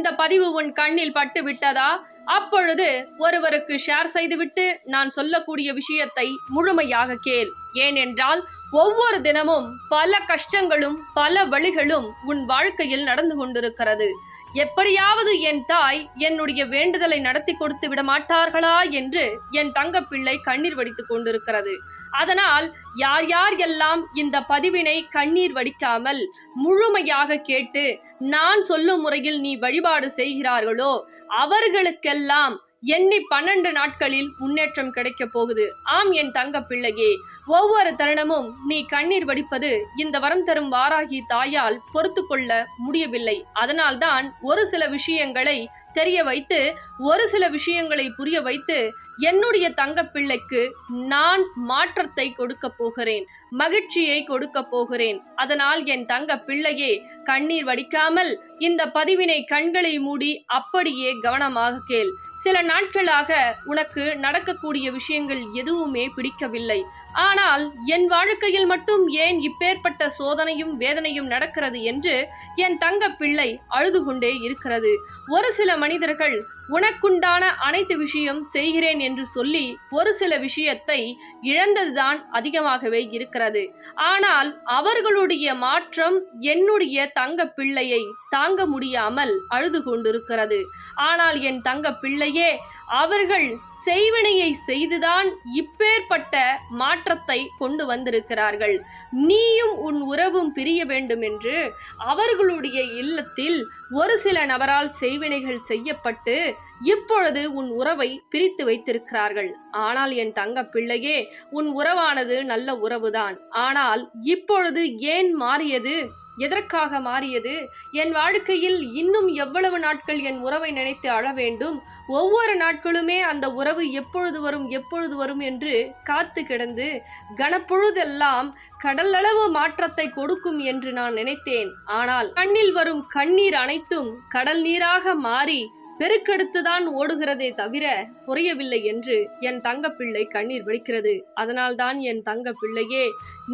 இந்த பதிவு உன் கண்ணில் பட்டு விட்டதா அப்பொழுது ஒருவருக்கு ஷேர் செய்துவிட்டு நான் சொல்லக்கூடிய விஷயத்தை முழுமையாக கேள். ஏனென்றால் ஒவ்வொரு தினமும் பல கஷ்டங்களும் பல வழிகளும் உன் வாழ்க்கையில் நடந்து கொண்டிருக்கிறது. எப்படியாவது என் தாய் என்னுடைய வேண்டுதலை நடத்தி கொடுத்து விட மாட்டார்களா என்று என் தங்கப்பிள்ளை கண்ணீர் வடித்துக் கொண்டிருக்கிறது. அதனால் யார் யார் எல்லாம் இந்த பதிவினை கண்ணீர் வடிக்காமல் முழுமையாக கேட்டு நான் சொல்லும் முறையில் நீ வழிபாடு செய்கிறார்களோ அவர்களுக்கெல்லாம் எண்ணி பன்னெண்டு நாட்களில் முன்னேற்றம் கிடைக்கப் போகுது. ஆம் என் தங்க பிள்ளையே ஒவ்வொரு தருணமும் நீ கண்ணீர் வடிப்பது இந்த வரம் தரும் வாராகி தாயால் பொறுத்து கொள்ள முடியவில்லை. அதனால்தான் ஒரு சில விஷயங்களை தெரிய வைத்து ஒரு சில விஷயங்களை புரிய வைத்து என்னுடைய தங்க பிள்ளைக்கு நான் மாற்றத்தை கொடுக்க போகிறேன் மகிழ்ச்சியை கொடுக்க போகிறேன். அதனால் என் தங்க பிள்ளையே கண்ணீர் வடிக்காமல் இந்த பதிவினை கண்களை மூடி அப்படியே கவனமாக கேள். சில நாட்களாக உனக்கு நடக்கக்கூடிய விஷயங்கள் எதுவுமே பிடிக்கவில்லை. ஆனால் என் வாழ்க்கையில் மட்டும் ஏன் இப்பேற்பட்ட சோதனையும் வேதனையும் நடக்கிறது என்று என் தங்க பிள்ளை அழுது கொண்டே இருக்கிறது. ஒரு சில மனிதர்கள் உனக்குண்டான அனைத்து விஷயம் செய்கிறேன் என்று சொல்லி ஒரு சில விஷயத்தை இழந்ததுதான் அதிகமாகவே இருக்கிறது. ஆனால் அவர்களுடைய மாற்றம் என்னுடைய தங்க பிள்ளையை தாங்க முடியாமல் அழுது கொண்டிருக்கிறது. ஆனால் என் தங்க பிள்ளையே அவர்கள் செய்வினையை செய்துதான் இப்பேற்பட்ட மாற்றத்தை கொண்டு வந்திருக்கிறார்கள். நீயும் உன் உறவும் பிரிய வேண்டும் என்று அவர்களுடைய இல்லத்தில் ஒரு சில நபரால் செய்வினைகள் செய்யப்பட்டு இப்பொழுது உன் உறவை பிரித்து வைத்திருக்கிறார்கள். ஆனால் என் தங்க பிள்ளையே உன் உறவானது நல்ல உறவுதான். ஆனால் இப்பொழுது ஏன் மாறியது? எதற்காக மாறியது? என் வாழ்க்கையில் இன்னும் எவ்வளவு நாட்கள் என் உறவை நினைத்து அழ வேண்டும்? ஒவ்வொரு நாட்களுமே அந்த உறவு எப்பொழுது வரும் எப்பொழுது வரும் என்று காத்து கிடந்து கனப்பொழுதெல்லாம் கடலளவு மாற்றத்தை கொடுக்கும் என்று நான் நினைத்தேன். ஆனால் கண்ணில் வரும் கண்ணீர் அனைத்தும் கடல் நீராக மாறி பெருக்கெடுத்துதான் ஓடுகிறதே தவிர குறையவில்லை என்று என் தங்கப்பிள்ளை கண்ணீர் வடிக்கிறது. அதனால்தான் என் தங்க பிள்ளையே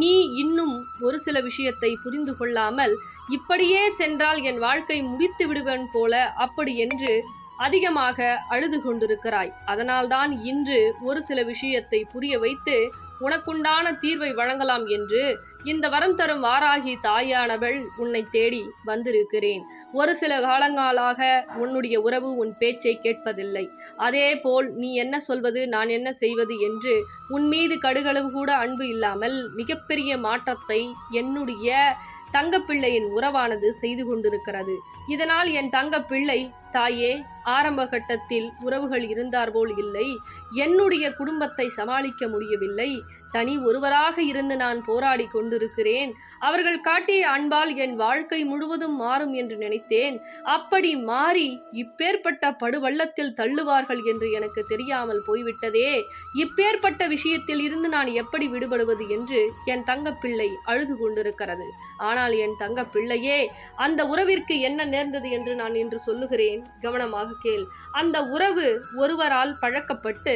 நீ இன்னும் ஒரு சில விஷயத்தை புரிந்து கொள்ளாமல் இப்படியே சென்றால் என் வாழ்க்கை முடித்து விடுவேன் போல அப்படி என்று அதிகமாக அழுது கொண்டிருக்கிறாய். அதனால்தான் இன்று ஒரு சில விஷயத்தை புரிய வைத்து உனக்குண்டான தீர்வை வழங்கலாம் என்று இந்த வரம் தரும் வாராகி தாயானவள் உன்னை தேடி வந்திருக்கிறேன். ஒரு சில காலங்களாக உன்னுடைய உறவு உன் பேச்சை கேட்பதில்லை. அதே போல் நீ என்ன சொல்வது நான் என்ன செய்வது என்று உன் மீது கடுகளவு கூட அன்பு இல்லாமல் மிகப்பெரிய மாற்றத்தை என்னுடைய தங்கப்பிள்ளையின் உறவானது செய்து கொண்டிருக்கிறது. இதனால் என் தங்கப்பிள்ளை தாயே ஆரம்ப கட்டத்தில் உறவுகள் இருந்தார் போல் இல்லை. என்னுடைய குடும்பத்தை சமாளிக்க முடியவில்லை. தனி ஒருவராக இருந்து நான் போராடி கொண்டிருக்கிறேன். அவர்கள் காட்டிய அன்பால் என் வாழ்க்கை முழுவதும் மாறும் என்று நினைத்தேன். அப்படி மாறி இப்பேற்பட்ட படுவள்ளத்தில் தள்ளுவார்கள் என்று எனக்கு தெரியாமல் போய்விட்டதே. இப்பேற்பட்ட விஷயத்தில் இருந்து நான் எப்படி விடுபடுவது என்று என் தங்கப்பிள்ளை அழுது கொண்டிருக்கிறது. ஆனால் என் தங்கப்பிள்ளையே அந்த உறவிற்கு என்ன நேர்ந்தது என்று நான் இன்று சொல்லுகிறேன். கவனமாக கேள். அந்த உறவு ஒருவரால் பழக்கப்பட்டு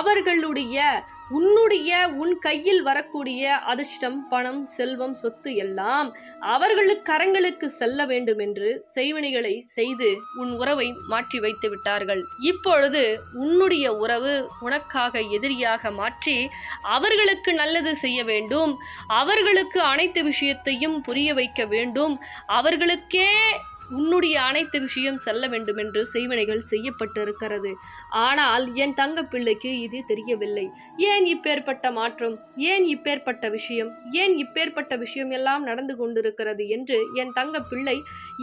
அவர்களுடைய உன்னுடைய உன் கையில் வரக்கூடிய அதிர்ஷ்டம் பணம் செல்வம் சொத்து எல்லாம் அவர்களுக்கு கரங்களுக்கு செல்ல வேண்டும் என்று செய்வினைகளை செய்து உன் உறவை மாற்றி வைத்து விட்டார்கள். இப்பொழுது உன்னுடைய உறவு உனக்காக எதிரியாக மாற்றி அவர்களுக்கு நல்லது செய்ய வேண்டும். அவர்களுக்கு அனைத்து விஷயத்தையும் புரிய வைக்க வேண்டும். அவர்களுக்கே உன்னுடைய அனைத்து விஷயம் செல்ல வேண்டும் என்று செய்வினைகள் செய்யப்பட்டிருக்கிறது. ஆனால் என் தங்க பிள்ளைக்கு இது தெரியவில்லை. ஏன் இப்பேற்பட்ட மாற்றம்? ஏன் இப்பேற்பட்ட விஷயம்? ஏன் இப்பேற்பட்ட விஷயம் எல்லாம் நடந்து கொண்டிருக்கிறது என்று என் தங்க பிள்ளை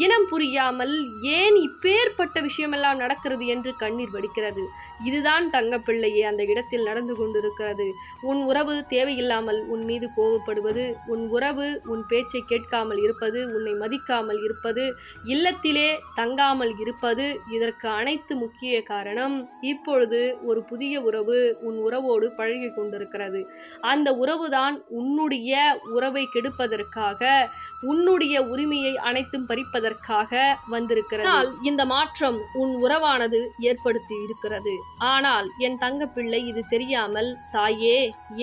இனம் புரியாமல் ஏன் இப்பேற்பட்ட விஷயமெல்லாம் நடக்கிறது என்று கண்ணீர் வடிக்கிறது. இதுதான் தங்க பிள்ளையே அந்த இடத்தில் நடந்து கொண்டிருக்கிறது. உன் உறவு தேவையில்லாமல் உன் மீது கோவப்படுவது உன் உறவு உன் பேச்சை கேட்காமல் இருப்பது உன்னை மதிக்காமல் இருப்பது இல்லத்திலே தங்காமல் இருப்பது இதற்கு அனைத்து முக்கிய காரணம். இப்பொழுது ஒரு புதிய உறவு உன் உறவோடு பழகி கொண்டிருக்கிறது. அந்த உறவுதான் உன்னுடைய உறவை கெடுப்பதற்காக உன்னுடைய உரிமையை அனைத்தும் பறிப்பதற்காக வந்திருக்கிறது. இந்த மாற்றம் உன் உறவானது ஏற்படுத்தி இருக்கிறது. ஆனால் என் தங்கப்பிள்ளை இது தெரியாமல் தாயே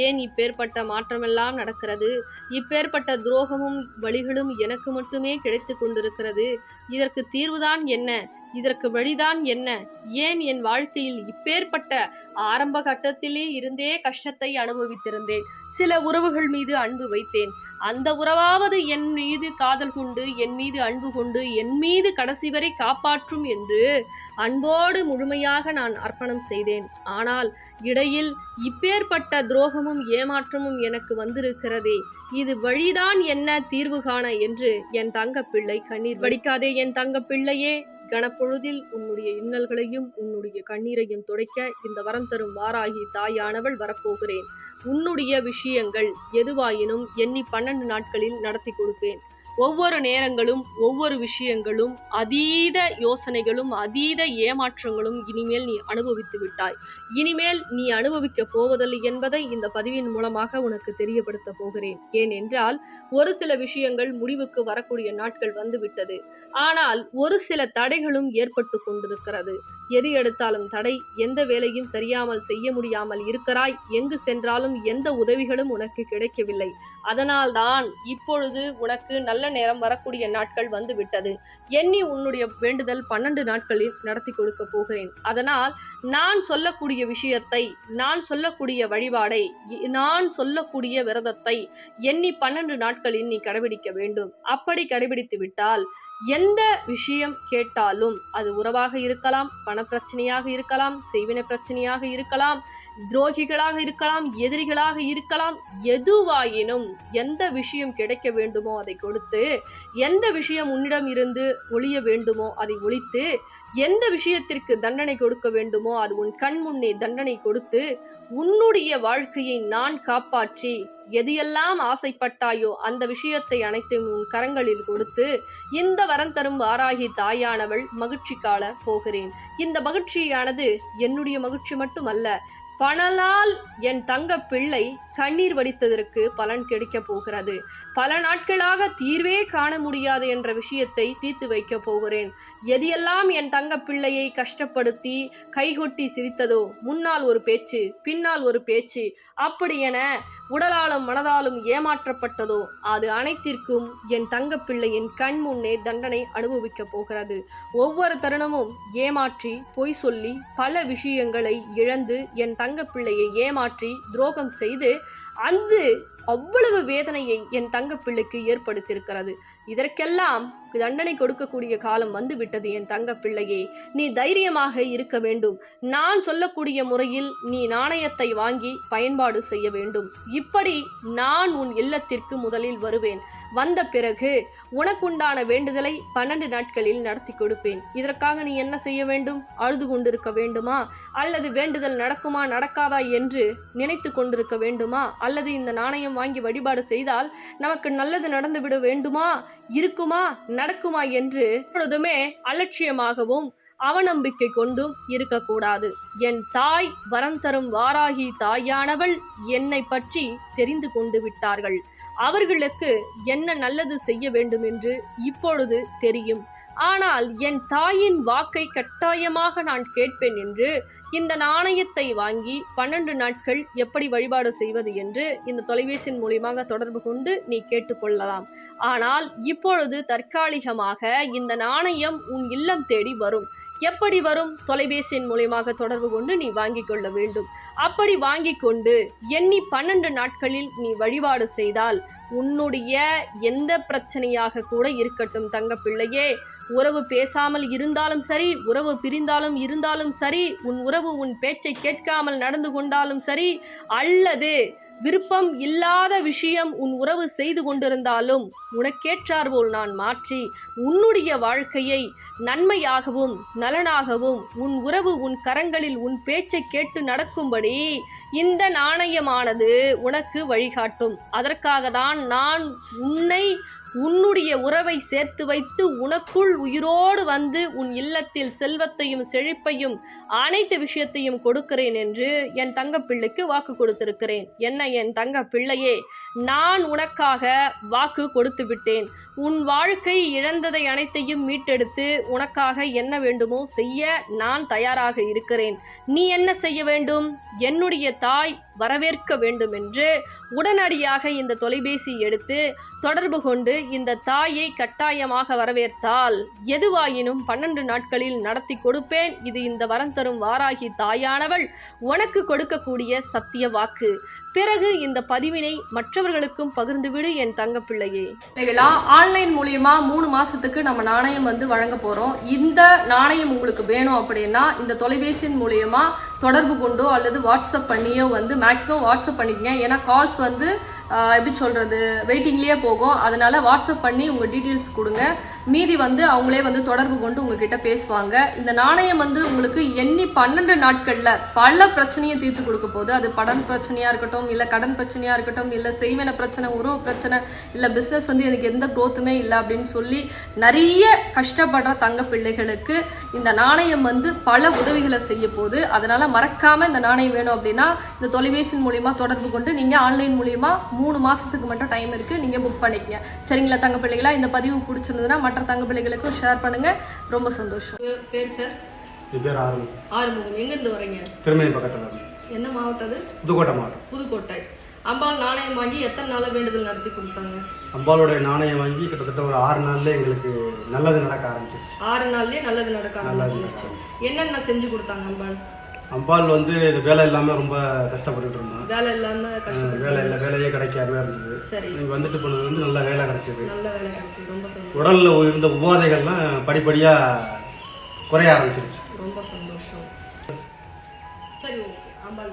ஏன் இப்பேற்பட்ட மாற்றமெல்லாம் நடக்கிறது? இப்பேற்பட்ட துரோகமும் வழிகளும் எனக்கு மட்டுமே கிடைத்து கொண்டிருக்கிறது. இதற்கு தீர்வுதான் என்ன? இதற்கு வழிதான் என்ன? ஏன் என் வாழ்க்கையில் இப்பேற்பட்ட ஆரம்ப கட்டத்திலே இருந்தே கஷ்டத்தை அனுபவித்திருந்தேன்? சில உறவுகள் மீது அன்பு வைத்தேன். அந்த உறவாவது என் மீது காதல் கொண்டு என் மீது அன்பு கொண்டு என் மீது கடைசி வரை காப்பாற்றும் என்று அன்போடு முழுமையாக நான் அர்ப்பணம் செய்தேன். ஆனால் இடையில் இப்பேற்பட்ட துரோகமும் ஏமாற்றமும் எனக்கு வந்திருக்கிறதே. இது வழிதான் என்ன தீர்வு காண என்று என் தங்கப்பிள்ளை கண்ணீர் வடிக்காதே என் தங்க பிள்ளையே கணப்பொழுதில் உன்னுடைய இன்னல்களையும் உன்னுடைய கண்ணீரையும் துடைக்க இந்த வரம் தரும் வாராகி தாயானவள் வரப்போகிறேன். உன்னுடைய விஷயங்கள் எதுவாயினும் எண்ணி பன்னெண்டு நாட்களில் நடத்தி கொடுப்பேன். ஒவ்வொரு நேரங்களும் ஒவ்வொரு விஷயங்களும் அதீத யோசனைகளும் அதீத ஏமாற்றங்களும் இனிமேல் நீ அனுபவித்து விட்டாய். இனிமேல் நீ அனுபவிக்க போவதில்லை என்பதை இந்த பதிவின் மூலமாக உனக்கு தெரியப்படுத்த போகிறேன். ஏனென்றால் ஒரு சில விஷயங்கள் முடிவுக்கு வரக்கூடிய நாட்கள் வந்துவிட்டது. ஆனால் ஒரு சில தடைகளும் ஏற்பட்டு கொண்டிருக்கிறது. எது எடுத்தாலும் தடை. எந்த வேலையும் சரியாமல் செய்ய முடியாமல் இருக்கிறாய். எங்கு சென்றாலும் எந்த உதவிகளும் உனக்கு கிடைக்கவில்லை. அதனால்தான் இப்பொழுது உனக்கு நல்ல நேரம் வரக்கூடிய நாட்கள் வந்து விட்டது எண்ணி உன்னுடைய வேண்டுதல் பன்னெண்டு நாட்களில் நடத்தி கொடுக்க போகிறேன். அதனால் நான் சொல்லக்கூடிய விஷயத்தை நான் சொல்லக்கூடிய வழிபாடை நான் சொல்லக்கூடிய விரதத்தை எண்ணி பன்னெண்டு நாட்களில் நீ கடைபிடிக்க வேண்டும். அப்படி கடைபிடித்து விட்டால் எந்த விஷயம் கேட்டாலும் அது உறவாக இருக்கலாம் பணப்பிரச்சனையாக இருக்கலாம் செய்வின பிரச்சனையாக இருக்கலாம் துரோகிகளாக இருக்கலாம் எதிரிகளாக இருக்கலாம் எதுவாயினும் எந்த விஷயம் கிடைக்க வேண்டுமோ அதை கொடுத்து எந்த விஷயம் உன்னிடம் இருந்து ஒளிய வேண்டுமோ அதை ஒழித்து எந்த விஷயத்திற்கு தண்டனை கொடுக்க வேண்டுமோ அது உன் கண் முன்னே தண்டனை கொடுத்து உன்னுடைய வாழ்க்கையை நான் காப்பாற்றி எது எல்லாம் ஆசைப்பட்டாயோ அந்த விஷயத்தை அனைத்தும் உன் கரங்களில் கொடுத்து இந்த வரம் தரும் வாராகி தாயானவள் மகிழ்ச்சி காண போகிறேன். இந்த மகிழ்ச்சியானது என்னுடைய மகிழ்ச்சி மட்டுமல்ல பணலால் என் தங்க பிள்ளை கண்ணீர் வடித்ததற்கு பலன் கிடைக்கப் போகிறது. பல நாட்களாக தீர்வே காண முடியாது என்ற விஷயத்தை தீர்த்து வைக்கப் போகிறேன். எதையெல்லாம் என் தங்க பிள்ளையை கஷ்டப்படுத்தி கைகொட்டி சிரித்ததோ முன்னால் ஒரு பேச்சு பின்னால் ஒரு பேச்சு அப்படி என உடலாலும் மனதாலும் ஏமாற்றப்பட்டதோ அது அனைத்திற்கும் என் தங்க பிள்ளையின் கண் முன்னே தண்டனை அனுபவிக்கப் போகிறது. ஒவ்வொரு தருணமும் ஏமாற்றி பொய் சொல்லி பல விஷயங்களை இழந்து என் தங்க பிள்ளையை ஏமாற்றி துரோகம் செய்து அந்த அவ்வளவு வேதனையை என் தங்க பிள்ளைக்கு ஏற்படுத்தியிருக்கிறது. இதற்கெல்லாம் தண்டனை கொடுக்கக்கூடிய காலம் வந்துவிட்டது என் தங்க பிள்ளையே. நீ தைரியமாக இருக்க வேண்டும். நான் சொல்லக்கூடிய முறையில் நீ நாணயத்தை வாங்கி பயன்பாடு செய்ய வேண்டும். இப்படி நான் உன் இல்லத்திற்கு முதலில் வருவேன். வந்த பிறகு உனக்குண்டான வேண்டுதலை பன்னெண்டு நாட்களில் நடத்தி கொடுப்பேன். இதற்காக நீ என்ன செய்ய வேண்டும்? அழுது கொண்டிருக்க வேண்டுமா? அல்லது வேண்டுதல் நடக்குமா நடக்காதா என்று நினைத்து கொண்டிருக்க வேண்டுமா? அல்லது இந்த நாணயம் வாங்கி வழிபாடு செய்தால் நமக்கு நல்லது நடந்துவிட வேண்டுமா? இருக்குமா? நடக்குமா என்று எப்பொழுதுமே அலட்சியமாகவும் அவநம்பிக்கை கொண்டும் இருக்கக்கூடாது. என் தாய் வரம் தரும் வாராகி தாயானவள் என்னை பற்றி தெரிந்து கொண்டு விட்டார்கள். அவர்களுக்கு என்ன நல்லது செய்ய வேண்டும் என்று இப்பொழுது தெரியும். ஆனால் என் தாயின் வாக்கை கட்டாயமாக நான் கேட்பேன் என்று இந்த நாணயத்தை வாங்கி பன்னெண்டு நாட்கள் எப்படி வழிபாடு செய்வது என்று இந்த தொலைபேசியின் மூலியமாக தொடர்பு கொண்டு நீ கேட்டுக்கொள்ளலாம். ஆனால் இப்பொழுது தற்காலிகமாக இந்த நாணயம் உன் இல்லம் தேடி வரும். எப்படி வரும்? தொலைபேசியின் மூலியமாக தொடர்பு கொண்டு நீ வாங்கிக் கொள்ள வேண்டும். அப்படி வாங்கிக் கொண்டு எண்ணி பன்னெண்டு நாட்களில் நீ வழிபாடு செய்தால் உன்னுடைய எந்த பிரச்சனையாக கூட இருக்கட்டும் தங்க பிள்ளையே உறவு பேசாமல் இருந்தாலும் சரி உறவு பிரிந்தாலும் இருந்தாலும் சரி உன் உறவு உன் பேச்சை கேட்காமல் நடந்து கொண்டாலும் சரி அல்லது விருப்பம் இல்லாத விஷயம் உன் உறவு செய்து கொண்டிருந்தாலும் உனக்கேற்றாற்போல் நான் மாற்றி உன்னுடைய வாழ்க்கையை நன்மையாகவும் நலனாகவும் உன் உறவு உன் கரங்களில் உன் பேச்சை கேட்டு நடக்கும்படி இந்த நாணயமானது உனக்கு வழிகாட்டும். அதற்காக தான் நான் உன்னை உன்னுடைய உறவை சேர்த்து வைத்து உனக்குள் உயிரோடு வந்து உன் இல்லத்தில் செல்வத்தையும் செழிப்பையும் அனைத்து விஷயத்தையும் கொடுக்கிறேன் என்று என் தங்கப்பிள்ளைக்கு வாக்கு கொடுத்திருக்கிறேன். என்ன என் தங்க பிள்ளையே நான் உனக்காக வாக்கு கொடுத்து விட்டேன். உன் வாழ்க்கை இழந்ததை அனைத்தையும் மீட்டெடுத்து உனக்காக என்ன வேண்டுமோ செய்ய நான் தயாராக இருக்கிறேன். நீ என்ன செய்ய வேண்டும்? என்னுடைய தாய் வரவேற்க வேண்டும் என்று உடனடியாக இந்த தொலைபேசி எடுத்து தொடர்பு கொண்டு இந்த தாயை கட்டாயமாக வரவேற்றால் எதுவாயினும் பன்னெண்டு நாட்களில் நடத்தி கொடுப்பேன். இது இந்த வரம் தரும் வாராகி தாயானவள் உனக்கு கொடுக்கக்கூடிய சத்திய வாக்கு. பிறகு இந்த பதிவினை மற்றவர்களுக்கும் பகிர்ந்துவிடு என் தங்கப்பிள்ளையே. ஆன்லைன் மூலியமா மூணு மாசத்துக்கு நம்ம நாணயம் வந்து வழங்க போறோம். இந்த நாணயம் உங்களுக்கு வேணும் அப்படின்னா இந்த தொலைபேசியின் மூலியமா தொடர்பு கொண்டோ அல்லது வாட்ஸ்அப் பண்ணி பண்ணியோ வந்து மேக்ஸிமம் வாட்ஸ்அப் பண்ணிக்கங்க. ஏன்னா கால்ஸ் வந்து எப்படி சொல்கிறது வெயிட்டிங்லேயே போகும். அதனால் வாட்ஸ்அப் பண்ணி உங்கள் டீட்டெயில்ஸ் கொடுங்க. மீதி வந்து அவங்களே வந்து தொடர்பு கொண்டு உங்ககிட்ட பேசுவாங்க. இந்த நாணயம் வந்து உங்களுக்கு எண்ணி பன்னெண்டு நாட்களில் பல பிரச்சனையை தீர்த்து கொடுக்க போகுது. அது படன் பிரச்சனையாக இருக்கட்டும் இல்லை கடன் பிரச்சனையாக இருக்கட்டும் இல்லை செய்வன பிரச்சனை உறவு பிரச்சனை இல்லை பிஸ்னஸ் வந்து எனக்கு எந்த க்ரோத்துமே இல்லை அப்படின்னு சொல்லி நிறைய கஷ்டப்படுற தங்க பிள்ளைகளுக்கு இந்த நாணயம் வந்து பல உதவிகளை செய்ய போகுது. அதனால் மறக்காமல் இந்த நாணயம் வேணும் அப்படின்னா இந்த தொலைபேசி மூலியமா தொடர்பு கொண்டு நீங்க ஆன்லைன் மூலியமா மூணு மாசத்துக்கு மட்டும் டைம் இருக்கு நீங்க புக் பண்ணிக்கங்க. சரிங்களா தங்க பிள்ளைகளா? இந்த பதிவு பிடிச்சிருந்ததுன்னா மற்ற தங்க பிள்ளைகளுக்கும் ஷேர் பண்ணுங்க. ரொம்ப சந்தோஷம். பேர் சார் பேர் ஆறுமுகம். எங்க இருந்து வரீங்க திருமணி பக்கத்தில் என்ன மாவட்டம் அது? புதுக்கோட்டை மாவட்டம். புதுக்கோட்டை. அம்பாள் நாணயம் வாங்கி எத்தனை நாள வேண்டுதல் நடத்தி கொடுத்தாங்க? அம்பாளுடைய நாணயம் வாங்கி கிட்டத்தட்ட ஒரு ஆறு நாள்ல எங்களுக்கு நல்லது நடக்க ஆரம்பிச்சிருச்சு. ஆறு நாள்லயே நல்லது நடக்க ஆரம்பிச்சிருச்சு. என்னென்ன செஞ்சு கொடுத்தாங்க அம்பாள்? அம்பாள் வந்து வேலை இல்லாமல் ரொம்ப கஷ்டப்பட்டுட்டு இருந்தோம் வேலை இல்லாம வேலை இல்லை வேலையே கிடைக்காம இருந்தது. நீங்க வந்துட்டு போனது வந்து நல்ல வேலை கிடைச்சது. உடல்ல இருந்த உபாதைகள்லாம் படிப்படியா குறைய ஆரம்பிச்சிருச்சு. ரொம்ப சந்தோஷம். சரி அம்பாள்